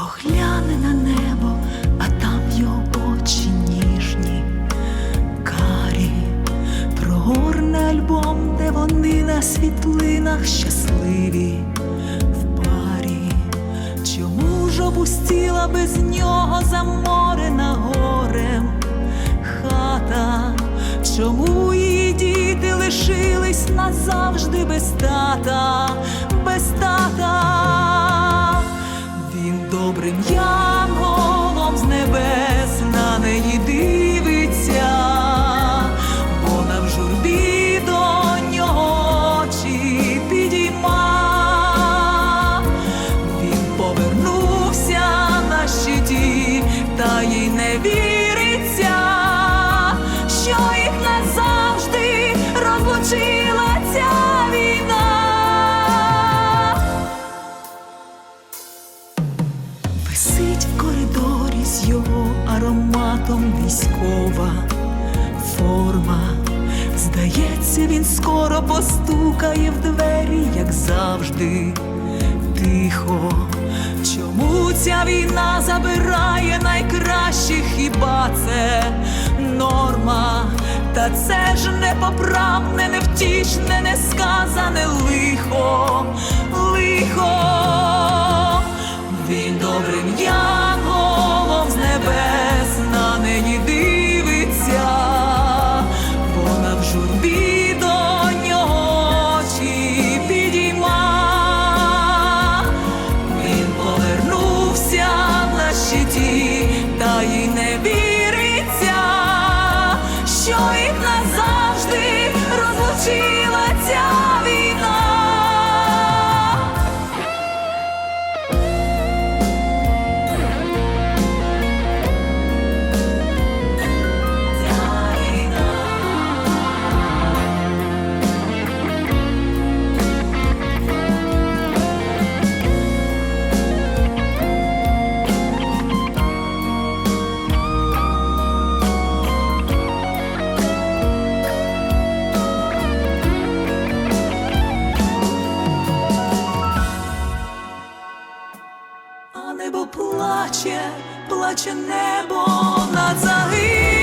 Погляне на небо, а там його очі ніжні, карі, прогорне альбом, де вони на світлинах щасливі. В парі, чому ж опустіла без нього заморена горем хата, чому її діти лишились назавжди без тата? без дивиться, бо нам журбі до нього очі підійма. Він повернувся на щиті, та їй не віриться, з його ароматом військова форма. Здається, він скоро постукає в двері, як завжди, тихо. Чому ця війна забирає найкращих, хіба це норма? Та це ж непоправне, невтішне, несказане лихо, лихо. know you. Небо плаче, плаче небо над загиблими,